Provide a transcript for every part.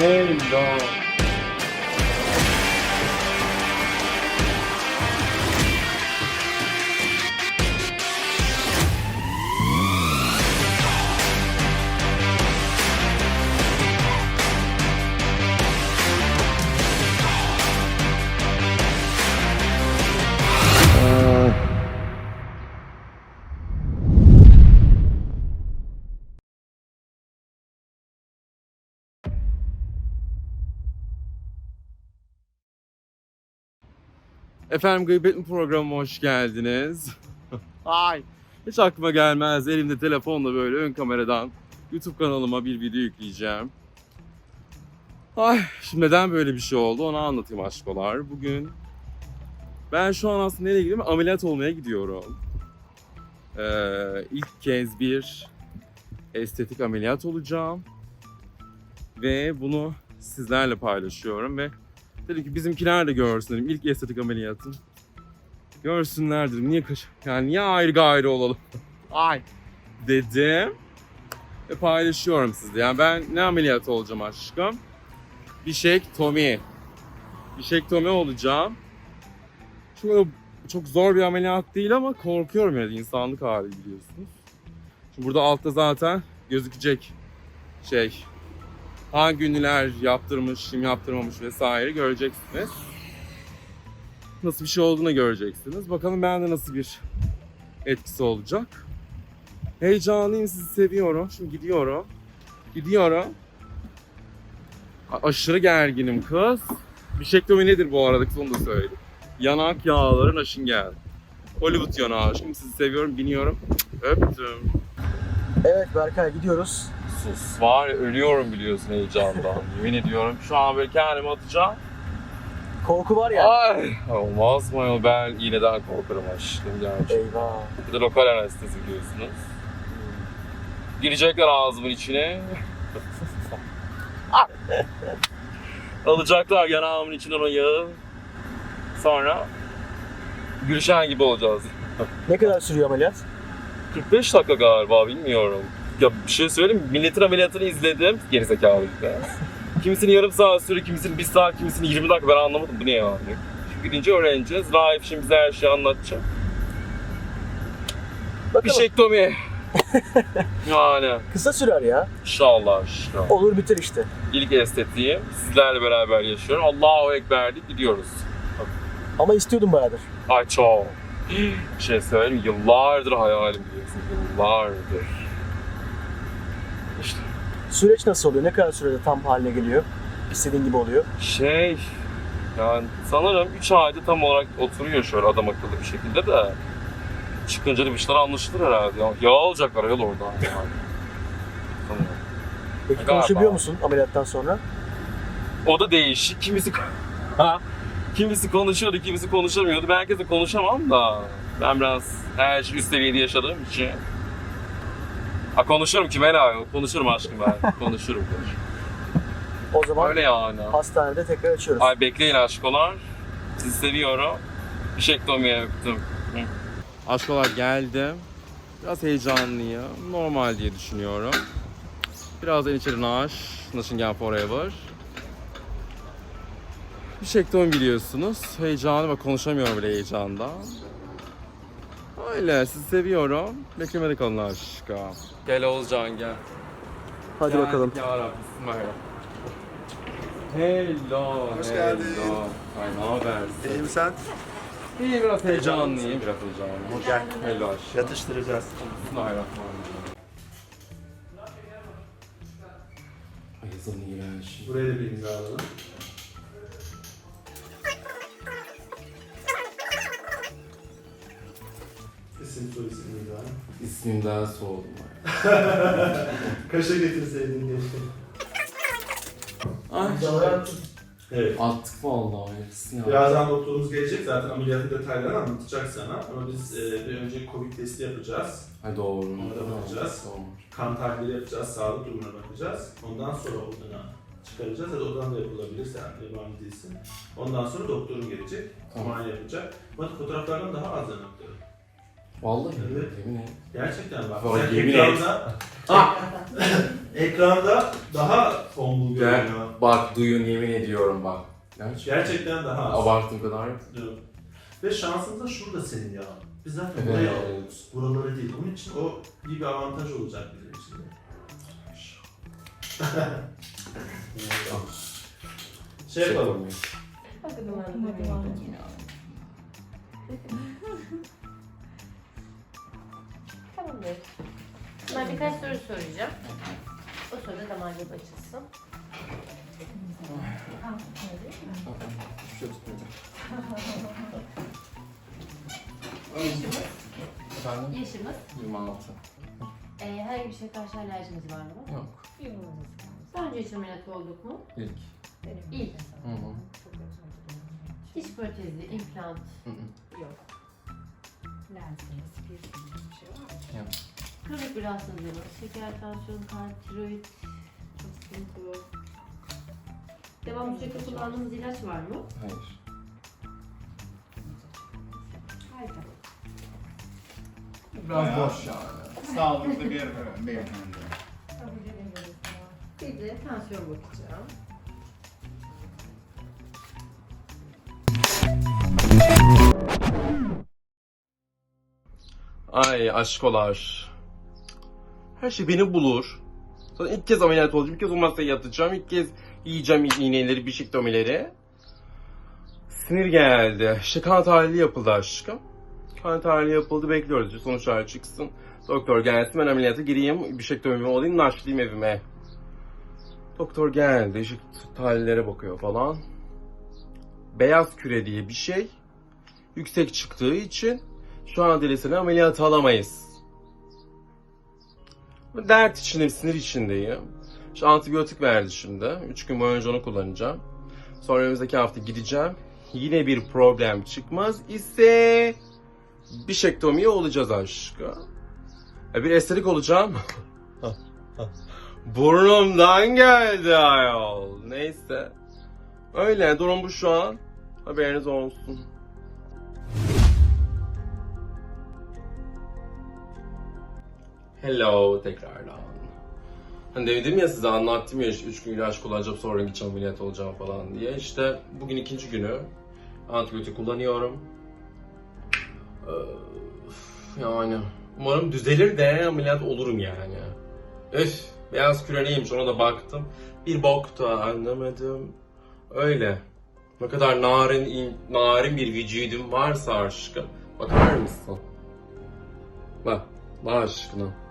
Hello. Efendim Gıybet mi programıma hoş geldiniz. Ay. Hiç aklıma gelmez. Elimde telefonla böyle ön kameradan YouTube kanalıma bir video yükleyeceğim. Ay, şimdi neden böyle bir şey oldu onu anlatayım aşkolar. Bugün ben şu an aslında nereye gidiyorum? Ameliyat olmaya gidiyorum. Ee, ilk kez bir estetik ameliyat olacağım. Ve bunu sizlerle paylaşıyorum ve Dedim ki bizimkiler de görsün dedim. İlk estetik ameliyatım. Görsünler dedim. Niye kaç yani niye ayrı gayrı olalım? Ay dedim. Ve paylaşıyorum sizle. Yani ben ne ameliyatı olacağım aşkım? Bişektomi. Bişektomi olacağım. Çok, çok zor bir ameliyat değil ama korkuyorum yani insanlık hali biliyorsunuz. Şimdi burada altta zaten gözükecek şey hangi ünlüler yaptırmış, kim yaptırmamış vesaire göreceksiniz. Nasıl bir şey olduğunu göreceksiniz. Bakalım bende nasıl bir etkisi olacak. Heyecanlıyım, sizi seviyorum. Şimdi gidiyorum. Gidiyorum. A- aşırı gerginim kız. Bişektomi nedir bu arada kız onu da söyleyeyim. Yanak yağların aşın geldi. Hollywood yanağı aşkım sizi seviyorum, biniyorum. Öptüm. Evet Berkay gidiyoruz. Sus. Var ölüyorum biliyorsun heyecandan. Yemin ediyorum şu an böyle kendimi atacağım. Korku var ya. Ay olmaz mı? ya? Ben iğneden korkarım aşkım gerçekten. Eyvah. Bir de lokal anestezi biliyorsunuz. Girecekler ağzımın içine. Alacaklar yanağımın içinden o yağı. Sonra Gülşen gibi olacağız. Ne kadar sürüyor ameliyat? 45 dakika galiba bilmiyorum. Ya bir şey söyleyeyim mi? Milletin ameliyatını izledim. Gerizekalı gibi. kimisini yarım saat sürüyor, kimisini bir saat, kimisini 20 dakika ben anlamadım. Bu ne? Şimdi gidince öğreneceğiz. Raif şimdi bize her şeyi anlatacak. Bakalım. Bişektomi. yani Kısa sürer ya. inşallah inşallah. Olur bitir işte. İlk estetiği sizlerle beraber yaşıyorum. Allahu Ekber deyip gidiyoruz. Ama istiyordum bayağıdır. Ay çok. Bir şey söyleyeyim? Yıllardır hayalim biliyorsun. Yıllardır. Süreç nasıl oluyor? Ne kadar sürede tam haline geliyor? İstediğin gibi oluyor. Şey yani sanırım 3 ayda tam olarak oturuyor şöyle adam akıllı bir şekilde de çıkınca da bir şeyler anlaşılır herhalde. Ya, yağ alacaklar ayol oradan yani. Peki Galiba. konuşabiliyor musun ameliyattan sonra? O da değişik. Kimisi ha, kimisi konuşuyordu, kimisi konuşamıyordu. Ben herkese konuşamam da. Ben biraz her şey üst seviyede yaşadığım için. Ha konuşurum kime ne ayol? Konuşurum aşkım ben. konuşurum konuşurum. O zaman Öyle yani. hastanede tekrar açıyoruz. Ay bekleyin aşkolar. Sizi seviyorum. Bişektomiye öptüm. Aşkolar geldim. Biraz heyecanlıyım. Normal diye düşünüyorum. Birazdan içeri Naş. Naşingen Forever. Bişektomi biliyorsunuz. Heyecanlı bak konuşamıyorum bile heyecandan. Öyle sizi seviyorum. Beklemede kalın aşkım. Gel Oğuzcan gel. Hadi Gel, bakalım. Ya Rabbi, bismillah. Hello, Hoş hello. geldin. Ay ne haber? İyiyim sen? İyi biraz heyecanlıyım. Biraz heyecanlıyım. Gel. Hello aşkım. Yatıştıracağız. Bismillahirrahmanirrahim. Ay yazın iğrenç. Buraya da bir imza alalım. İsim soy isim imza. İsmimden soğudum. Kaşa getirseydin keşke. Ay. Evet. Attık vallahi hepsini. Birazdan doktorumuz gelecek zaten ameliyatın detaylarını anlatacak sana. Ama biz e, bir önce Covid testi yapacağız. Ay doğru. Onu da bakacağız. Doğru. Kan tahlili yapacağız, sağlık durumuna bakacağız. Ondan sonra odana çıkaracağız. Hadi odan da yapılabilir sen yabancı değilsin. Ondan sonra doktorun gelecek. Tamam. Muayene yapacak. Bak fotoğraflardan daha az yanıktı. Vallahi Evet. yemin et. Gerçekten bak. Vay, Sen yemin ekranda, Ekranda daha tombul Gel. görünüyor. Bak duyun yemin ediyorum bak. Gerçekten. Gerçekten daha az. Abarttığım kadar. Evet. Ve şansın da şurada senin ya. Biz zaten Evet. buraya alıyoruz. Buraları değil. Onun için o iyi bir avantaj olacak bizim için. de. şey yapalım. Tamamdır. Ben birkaç soru soracağım. O soruda damar yolu açılsın. Yaşımız, Efendim? yaşımız. 26. Ee, herhangi bir şeye karşı alerjimiz var mı? Yok. Daha önce hiç ameliyat olduk mu? İlk. İlk. Hı hı. Diş protezi, implant Hı hı. yok. Yok. Kronik bir rahatsızlığımız, şeker, tansiyon, kalp, tiroid, çok sıkıntı yok. Devamlı sürekli kullandığımız ilaç var mı? Hayır. Biraz boş yani. Sağlıklı bir beyefendi. Bir de tansiyon bakacağım. Ay aşkolar. Her şey beni bulur. Zaten ilk kez ameliyat olacağım. İlk kez o yatacağım. İlk kez yiyeceğim iğneleri, bişektomileri. Sinir geldi. İşte kan tahlili yapıldı aşkım. Kan tahlili yapıldı. Bekliyoruz. Sonuçlar çıksın. Doktor gelsin. Ben ameliyata gireyim. Bişektomimi olayım. Naşlayayım evime. Doktor geldi. İşte tahlillere bakıyor falan. Beyaz küre diye bir şey. Yüksek çıktığı için şu an dilisine ameliyat alamayız. Dert içindeyim, sinir içindeyim. Şu antibiyotik verdi şimdi. Üç gün boyunca onu kullanacağım. Sonra önümüzdeki hafta gideceğim. Yine bir problem çıkmaz ise bişektomi olacağız aşkım. E, Bir estetik olacağım. Burnumdan geldi ayol. Neyse. Öyle durum bu şu an. Haberiniz olsun. Hello tekrardan. Hani dedim ya size anlattım ya işte 3 gün ilaç kullanacağım sonra gideceğim ameliyat olacağım falan diye. İşte bugün ikinci günü antibiyotik kullanıyorum. Öf, yani umarım düzelir de ameliyat olurum yani. Öf beyaz küre neymiş ona da baktım. Bir bok da anlamadım. Öyle. Ne kadar narin, narin bir vücudum varsa aşkım. Bakar mısın? Bak, Allah aşkına.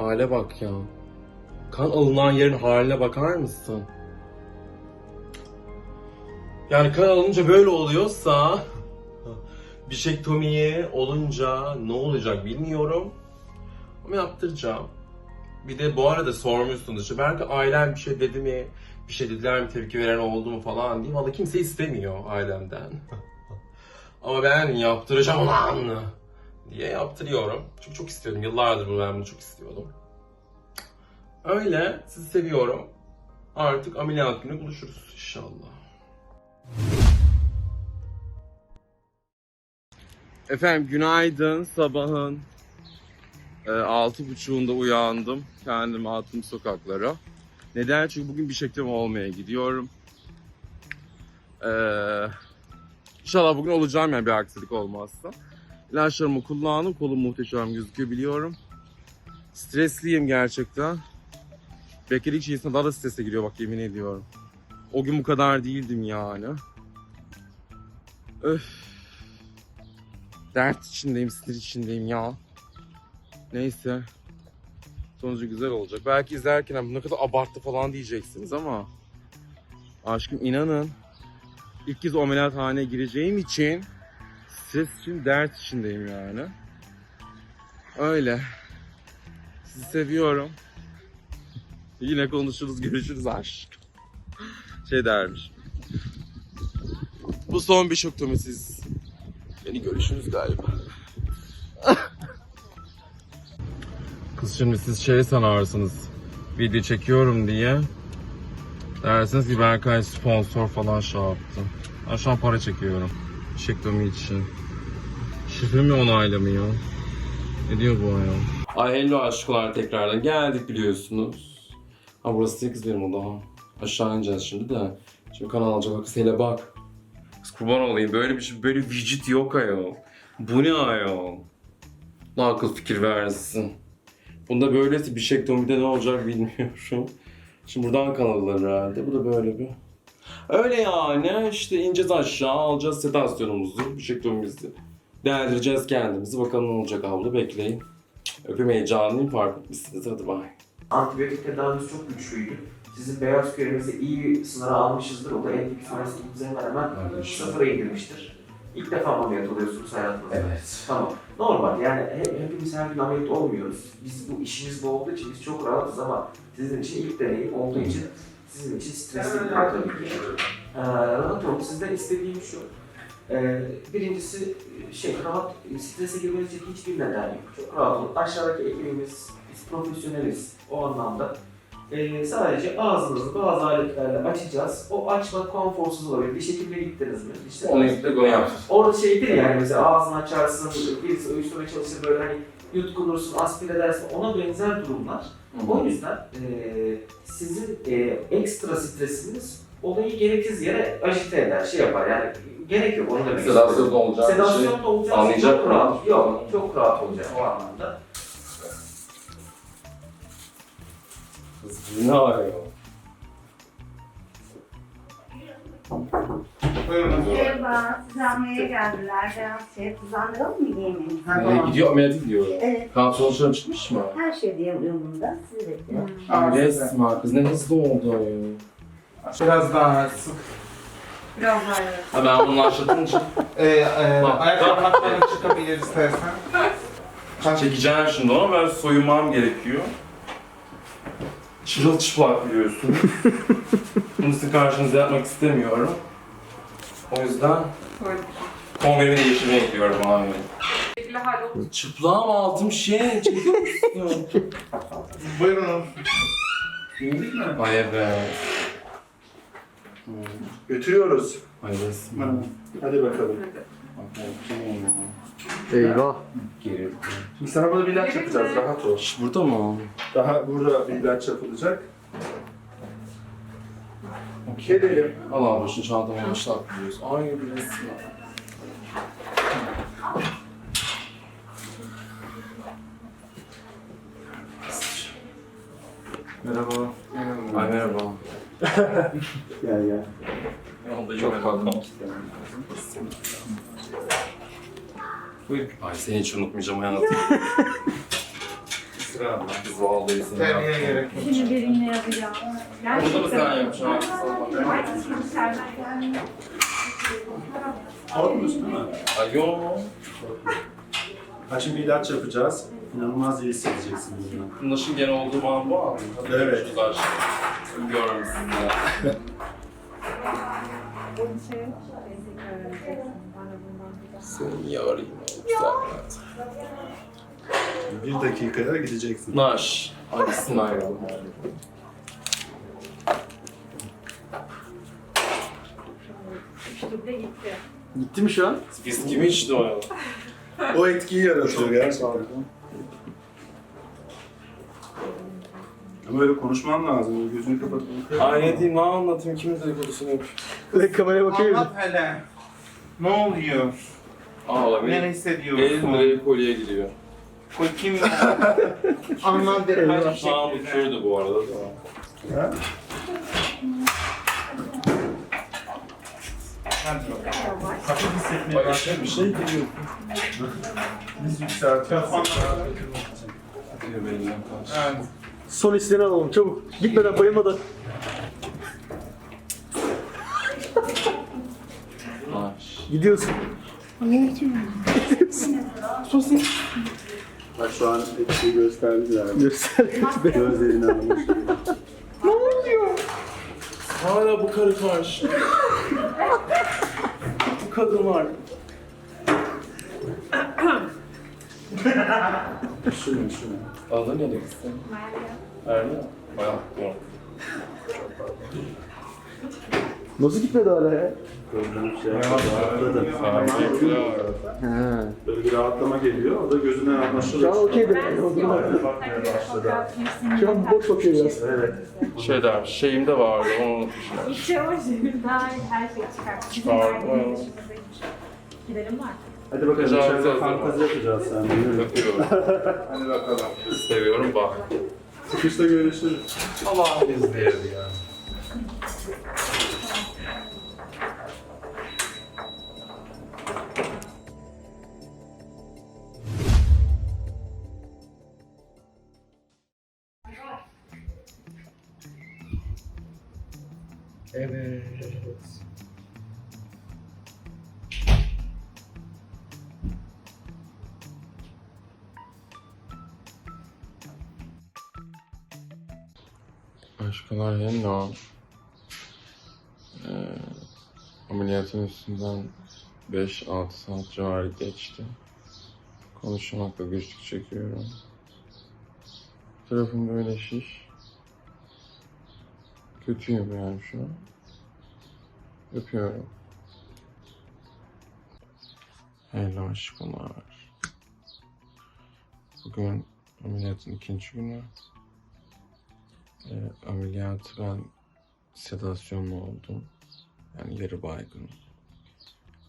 Hale bak ya. Kan alınan yerin haline bakar mısın? Yani kan alınca böyle oluyorsa bişektomiye olunca ne olacak bilmiyorum. Ama yaptıracağım. Bir de bu arada sormuşsunuz işte belki ailem bir şey dedi mi, bir şey dediler mi, tepki veren oldu mu falan diye. Valla kimse istemiyor ailemden. Ama ben yaptıracağım lan diye yaptırıyorum. Çünkü çok istiyordum. Yıllardır bunu ben bunu çok istiyordum. Öyle. Sizi seviyorum. Artık ameliyat günü buluşuruz inşallah. Efendim günaydın. Sabahın e, altı buçuğunda uyandım. Kendimi attım sokaklara. Neden? Çünkü bugün bir şeklim olmaya gidiyorum. Ee, inşallah bugün olacağım yani bir aksilik olmazsa. İlaçlarımı kullandım. Kolum muhteşem gözüküyor biliyorum. Stresliyim gerçekten. Bekledikçe insan daha da strese giriyor bak yemin ediyorum. O gün bu kadar değildim yani. Öf. Dert içindeyim, sinir içindeyim ya. Neyse. Sonucu güzel olacak. Belki izlerken "Ha, bu ne kadar abarttı falan diyeceksiniz ama aşkım inanın ilk kez ameliyathaneye gireceğim için stres için dert içindeyim yani. Öyle. Sizi seviyorum. Yine konuşuruz, görüşürüz aşk. Şey dermiş. Bu son bir şoktomisiz. Beni görüşürüz galiba. Kız şimdi siz şey sanarsınız. Video çekiyorum diye. Dersiniz ki Berkay sponsor falan şey yaptı. An para çekiyorum. Şektomi için. Şifre mi onaylamıyor? Ne diyor bu ayol? Ay hello aşklar tekrardan geldik biliyorsunuz. Ha burası değil kız benim oda. Aşağı ineceğiz şimdi de. Şimdi kanal alacak bak hele bak. Kız kurban olayım böyle bir şey böyle vücut yok ayol. Bu ne ayol? Daha akıl fikir versin. Bunda böylesi bir şektomide ne olacak bilmiyorum. Şimdi buradan kan alırlar herhalde. Bu da böyle bir. Öyle yani işte ineceğiz aşağı alacağız sedasyonumuzu, bir şektomimizi. Değerlendireceğiz kendimizi. Bakalım ne olacak abla bekleyin. Öpüm heyecanlıyım fark etmişsiniz. Hadi bay. Antibiyotik tedavimiz çok güçlüydü. Sizin beyaz küremizi iyi bir sınıra almışızdır. O da endeki sonrası gittiğiniz hemen hemen sıfıra indirmiştir. İlk defa ameliyat oluyorsunuz hayatınızda. Evet. Tamam. Normal yani he- hepimiz her gün ameliyat olmuyoruz. Biz bu işimiz bu olduğu için biz çok rahatız ama sizin için ilk deneyim olduğu için sizin için stresli bir ki. Ee, rahat olun. Sizden istediğim şu. Ee, birincisi şey rahat strese girmeniz için hiçbir neden yok. Çok rahat olun. Aşağıdaki ekibimiz biz profesyoneliz o anlamda. Ee, sadece ağzınızı bazı aletlerle açacağız. O açma konforsuz olabilir. Diş hekimine gittiniz mi? İşte Onu gittik onu yaptık. Orada şeydir yani mesela ağzını açarsın, birisi uyuşturmaya çalışır böyle hani yutkunursun, aspir edersin ona benzer durumlar. O yüzden eee sizin eee, ekstra stresiniz olayı gereksiz yere ajite eder, şey yapar yani gerek yok onu istiyorum. Sedasyon olacak bir şey. Sedasyon da olacak, anlayacak çok rahat, yok çok rahat olacak o anlamda. Arıyor? Buyurun. Merhaba, almaya geldiler. Beyaz şey, hızlandıralım mı yemeğinizi? Nereye gidiyor ameliyata gidiyor. Evet, Kan sonuçları çıkmış mı? her şey diyebiliyorum bunda. Sizi bekliyorum. Aa, size. Resmen kız ne hızlı oldu ayol. Biraz daha sık. Biraz daha evet. Ha ben bunu açtırınca Ee, e, Bak, ayak parmaklarını çıkabilir istersen. çekeceğim şimdi onu ben soyunmam gerekiyor. Çırılçıplak biliyorsun. Bunu sizin karşınızda yapmak istemiyorum. O yüzden kombinimi değiştirmeye gidiyorum abi. Çıplağım altım şey, çekiyor musun? Buyurun. Mi? Ay evet. Götürüyoruz. Ay resmen. Hadi bakalım. Eyvah. Geri. Şimdi sana burada bir ilaç yapacağız. Rahat ol. Şş, burada mı? Daha burada bir ilaç yapılacak. Gidelim. Al abi şunu çantama başla biliyoruz. Ay resmen. Merhaba. Ay merhaba. Gel gel. Çok pardon. Buyur. Ay seni hiç unutmayacağım hayatım. Sıra abla. Biz vallahi seni Terliğe yaptım. gerek yok. Şimdi birini yapacağım. Bunu da sen. Korkmuyorsun değil mi? Ay yo. Ha şimdi bir ilaç yapacağız. İnanılmaz iyi hissedeceksin bundan. Bunlaşın gene olduğum an bu an. Hadi Evet. görüşürüz aşkım. Öpüyorum sizi. Şey, daha. Seni niye arayayım oğlum zaten. Bir dakikaya gideceksin. Naş. Ay bismillahirrahmanirrahim. Üçlükte gitti. Gitti mi şu an? Biz kimi içti o ya? O etkiyi yaratıyor gerçekten. Ama öyle konuşman lazım. Gözünü kapatıp. Ay ne diyeyim ne anlatayım kimin dedikodusunu yapayım. Kameraya bakıyor? Anlat hele. Ne oluyor? Ağla Ne hissediyorsun? 50 liraya kolye gidiyor. O kim ya? Anlat Eyvah. bir Şu an uçuyordu bu arada da. Ha? Hadi bakalım. Hafif hissetmeye Bak başladı. işte bir şey geliyor. Biz yükseltiyoruz. Evet. Son isteğini alalım çabuk. Gitmeden bayılmadan. Naş. Gidiyorsun. Bak şu an etkiyi gösterdiler. Göster. Gözlerini almış. Hala bu karı karşı. bu kadınlar. Şunu şunu. Adı ne demek istedim? Meryem. Meryem? Bayağı. Nasıl gitmedi hala ya? Gözden şey rahatladı. Böyle bir rahatlama geliyor. O da gözünden Şu an anlaşılıyor. okeydir. Bakmaya başladı. Şu an boş bakıyor biraz. Evet. Şey dermiş, şeyimde vardı, onu unutmuşlar. İç çamaşırı daha her şeyi çıkarttık. Bizim Çıkardı. verdiğimiz başımıza Gidelim var. Hadi bakalım Tecavüz içeride hazır. fantezi yapacağız seninle. Yürü. Öpüyorum. Hadi bakalım. Seviyorum bak. Çıkışta görüşürüz. Allah izleyedi ya. Evet. Aşkılar Yenno. Ee, ameliyatın üstünden 5-6 saat civarı geçti. Konuşmakta güçlük çekiyorum. Tarafım böyle şiş. Kötüyüm yani şu an. Öpüyorum. Hello aşkılar. Bugün ameliyatın ikinci günü. E, ameliyatı ben sedasyonlu oldum. Yani yarı baygın.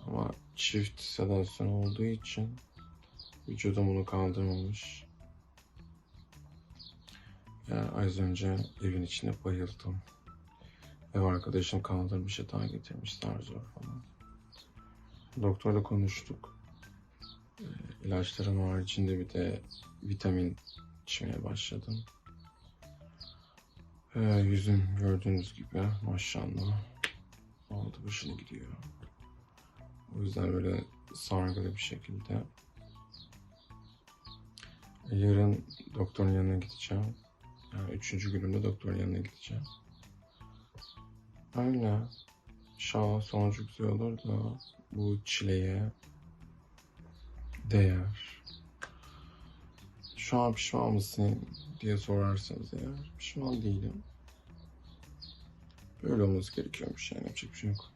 Ama çift sedasyon olduğu için vücudum bunu kaldırmamış. Yani az önce evin içinde bayıldım. Ev arkadaşım kaldırmış yatağa getirmiş zar zor falan. Doktorla konuştuk. E, ilaçların haricinde bir de vitamin içmeye başladım. Ee, yüzüm gördüğünüz gibi maşallah aldı başını gidiyor. O yüzden böyle sargılı bir şekilde. Yarın doktorun yanına gideceğim. Yani üçüncü günümde doktorun yanına gideceğim. Öyle. İnşallah sonucu güzel olur da bu çileye değer. Şu an pişman mısın diye sorarsanız eğer pişman değilim. Böyle olması gerekiyormuş yani yapacak bir şey yok.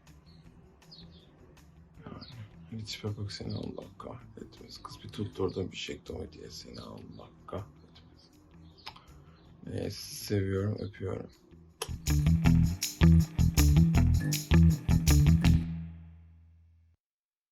Yani hadi tipe bak seni Allah kahretmez. Kız bir tutturdu bir şey diye seni Allah kahretmez. Neyse seviyorum öpüyorum.